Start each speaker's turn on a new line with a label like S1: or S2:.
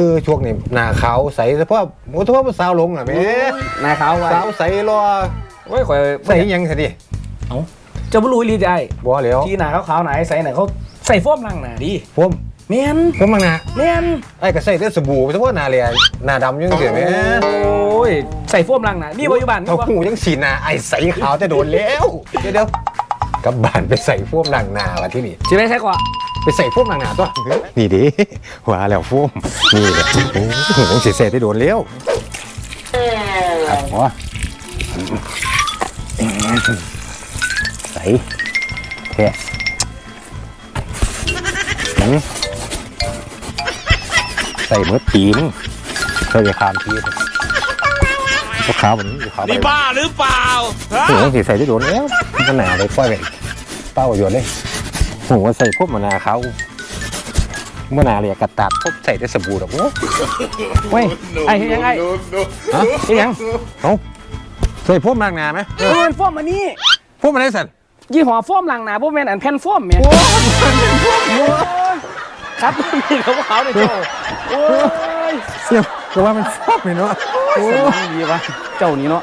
S1: คือช่วงนี้หน้าขาวใสเฉพาะโอ้เฉพาะสาวลงอะแม่
S2: นายขาวไว้
S1: สาวใสรอ
S2: โอ้ยข่อย
S1: ใส่หยังซะดิ
S2: จะบ่รู้อีหลีได้
S1: บ่แล้ว
S2: ที่หนาขาวๆไหนใส่ไหนเขาใส่โฟมล้างหน้าดิ
S1: ผม
S2: แม่น
S1: ผมมังหน้า
S2: แม่น
S1: ไอ้ก็ใส่แต่สบู่เฉพาะหน้าเลยหน้าดำยังเสียแม่
S2: โอ้ยใส่โฟมล้างหน้ามีบ่อยู่บ้านมี
S1: เท่า
S2: บ่
S1: หูยังสีหน้าไอ้ใสขาวจะโดนแล้ว เดี๋ยวเดี๋ยวกลับบ้านไปใส่พวกหลังหน้าว่ะที่นี่
S2: สิไปใส่กว่า
S1: ไปใส่พวกหลังหน้าตัวนี่ดิว่าแล้วโฟมนี่แหละโอ้โหเสียเสียที่โดนแล้วครับหัวใส่แค่หืมใส่เมื่อปีนึงเคยไปคามทีพวกขาวแบบนี้อยู่ขาวไป
S3: นี่บ้าหรือเปล่าฮะ
S1: โอ้โหใส่ที่โดนแล้วมันหนาเลยปล่อยไปเป้าโยนเลย โอ้โหใส่พวกมะนาวเขามะนาวเลยกระตัดพวกใส่ได้สบู่ดอกโอ้
S2: เว้ยไอ้เฮ็ดยังไง
S1: ฮะ
S2: เฮ็ดยัง
S1: เอาใส่พวกมากนาไหม
S2: เออมันโฟมอันนี้
S1: พวกมันได้สัน
S2: ยี่ห้อโฟมล้างหน้าบ่แม่นอันแผ่นโฟมแม่ครับนี่เขาบ่ขาวเลยเจ้าโอ้ย
S1: เสียบก็ว่ามันฟอกเลยเนาะ
S2: โอ้ยดีวะเจ้านี่เนาะ